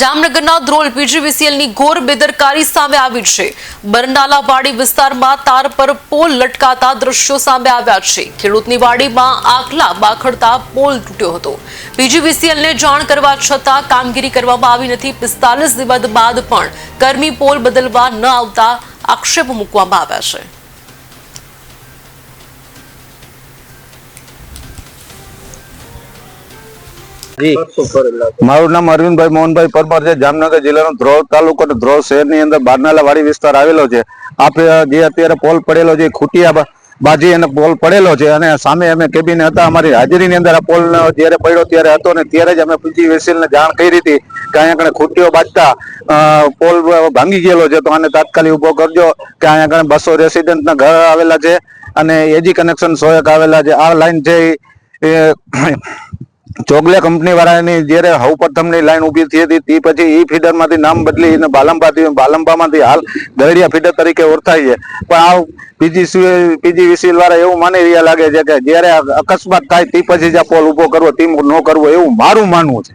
જામનગરના ધ્રોલ પીજીવીસીએલની ઘોર બેદરકારી સામે આવી છે. બરનાલા વાડી વિસ્તારમાં તાર પર પોલ લટકાતા દ્રશ્યો સામે આવ્યા છે. ખેડૂતની વાડીમાં આખલા બાખડતા પોલ તૂટ્યો હતો. પીજીવીસીએલને જાણ કરવા છતાં કામગીરી કરવામાં આવી નથી. પિસ્તાલીસ દિવસ બાદ પણ કર્મી પોલ બદલવા ન આવતા આક્ષેપ મૂકવામાં આવ્યા છે. મારું નામ અરવિંદભાઈ મોહનભાઈ પરમાર છે. જામનગર જિલ્લાનો ધ્રોળ તાલુકો ધ્રોળ શહેરની અંદર બારનાલા વાડી વિસ્તાર આવેલો છે. આપણે જે અત્યારે પોલ પડેલો છે, ખૂટિયા બાજી અને પોલ પડેલો છે અને સામે અમે કેબિન હતા. અમારી હાજરીની અંદર આ પોલ જ્યારે પડ્યો ત્યારે હતો ને ત્યારે જ અમે પીજી વેસીલને જાણ કરી હતી કે અહીંયા આગળ ખૂટીઓ બાજતા પોલ ભાંગી ગયેલો છે. તો આને તાત્કાલિક ઊભો કરજો કે અહીંયા આગળ બસો રેસિડેન્ટના ઘર આવેલા છે અને એજી કનેક્શન સો આવેલા છે. આ લાઈન છે ચોગલે કંપની વાળાની જ્યારે હવ પ્રથમની લાઈન ઊભી થઈ હતી, તે પછી ઈ ફીડરમાંથી નામ બદલી અને બાલંબાથી, બાલંબામાંથી હાલ ગરડિયા ફીડર તરીકે ઓળખાય છે. પણ આ પીજી પીજીવીસીએલ વાળા એવું માની રહ્યા લાગે છે કે જ્યારે અકસ્માત થાય, તે પછી જ આ પોલ ઊભો કરવો, તે ન કરવો એવું મારું માનવું છે.